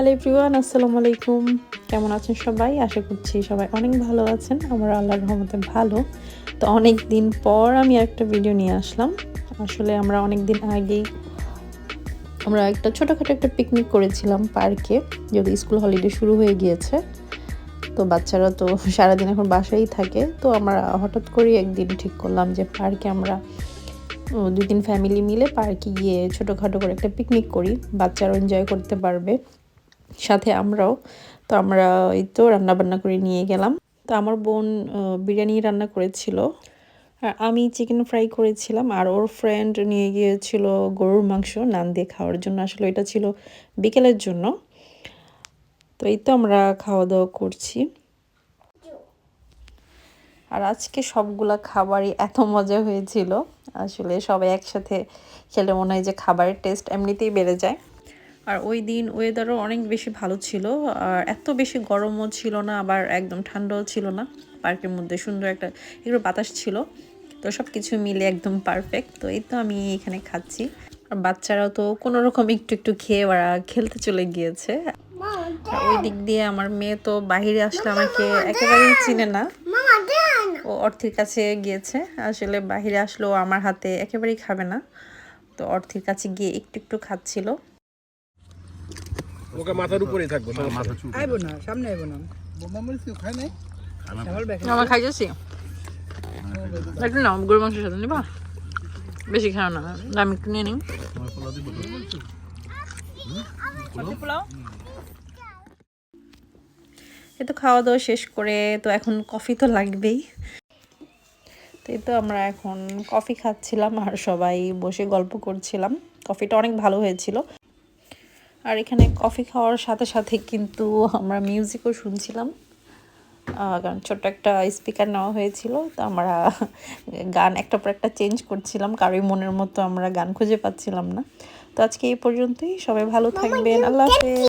Hello everyone আসসালামু আলাইকুম। কেমন আছেন সবাই? আশা করছি সবাই অনেক ভালো আছেন। আমরা আল্লাহর রহমতে ভালো। তো অনেক দিন পর আমি একটা ভিডিও নিয়ে আসলাম। আসলে আমরা অনেক দিন আগেই আমরা একটা ছোটোখাটো একটা পিকনিক করেছিলাম পার্কে যদি স্কুল হলিডে শুরু হয়ে গিয়েছে। তো বাচ্চারা তো সারাদিন এখন বাসায় থাকে। তো আমরা হঠাৎ করে একদিন ঠিক করলাম যে পার্কে আমরা দুই তিন ফ্যামিলি মিলে পার্কে গিয়ে ছোটোখাটো করে একটা পিকনিক করি। বাচ্চারাও এনজয় করতে পারবে। সাথে আমরাও। তো আমরা এই তো রান্না বান্না করে নিয়ে গেলাম। তো আমার বোন বিরিয়ানি রান্না করেছিল। আর আমি চিকেন ফ্রাই করেছিলাম। আর ওর ফ্রেন্ড নিয়ে গিয়েছিল গরুর মাংস নান দিয়ে খাওয়ার জন্য। আসলে এটা ছিল বিকেলের জন্য। তো এই তো আমরা খাওয়া দাওয়া করছি। আর আজকে সবগুলা খাবারই এত মজা হয়েছিল। আসলে সবাই একসাথে খেলে মনে হয় যে খাবারের টেস্ট এমনিতেই বেড়ে যায়। আর ওই দিন ওয়েদারও অনেক বেশি ভালো ছিল। আর এত বেশি গরমও ছিল না আবার একদম ঠান্ডাও ছিল না। পার্কের মধ্যে সুন্দর একটা একটু বাতাস ছিল। তো সব কিছু মিলে একদম পারফেক্ট তো এই তো আমি এখানে খাচ্ছি। আর বাচ্চারাও তো কোনো রকম একটু একটু খেয়ে ওরা খেলতে চলে গিয়েছে। ওই দিক দিয়ে আমার মেয়ে তো বাইরে আসলে আমাকে একেবারেই চিনে না। ও অর্থের কাছে গিয়েছে। আসলে বাইরে আসলেও আমার হাতে একেবারেই খাবে না। তো অর্থের কাছে গিয়ে একটু একটু খাচ্ছিল। ওকে মাথার উপরেই থাকব মাথা আইবো না সামনে আইবো না। আমার ব্যাগ আমার খাইতেছি। একটু না গরু মাংসের সাথে নিবা। বেশি খাও না আমি একটু নিয়ে নিই এই তো খাওয়া দাওয়া শেষ করে তো এখন কফি তো লাগবেই। তো এই তো আমরা এখন কফি খাচ্ছিলাম আর সবাই বসে গল্প করছিলাম। কফিটা অনেক ভালো হয়েছিল। আর এখানে কফি খাওয়ার সাথে সাথে কিন্তু আমরা মিউজিকও শুনছিলাম। কারণ ছোট্ট একটা স্পিকার নেওয়া হয়েছিল তো আমরা গান একটা পর একটা চেঞ্জ করছিলাম। কারোই মনের মতো আমরা গান খুঁজে পাচ্ছিলাম না। তো আজকে এই পর্যন্তই। সবাই ভালো থাকবেন। আল্লাহ হাফেজ।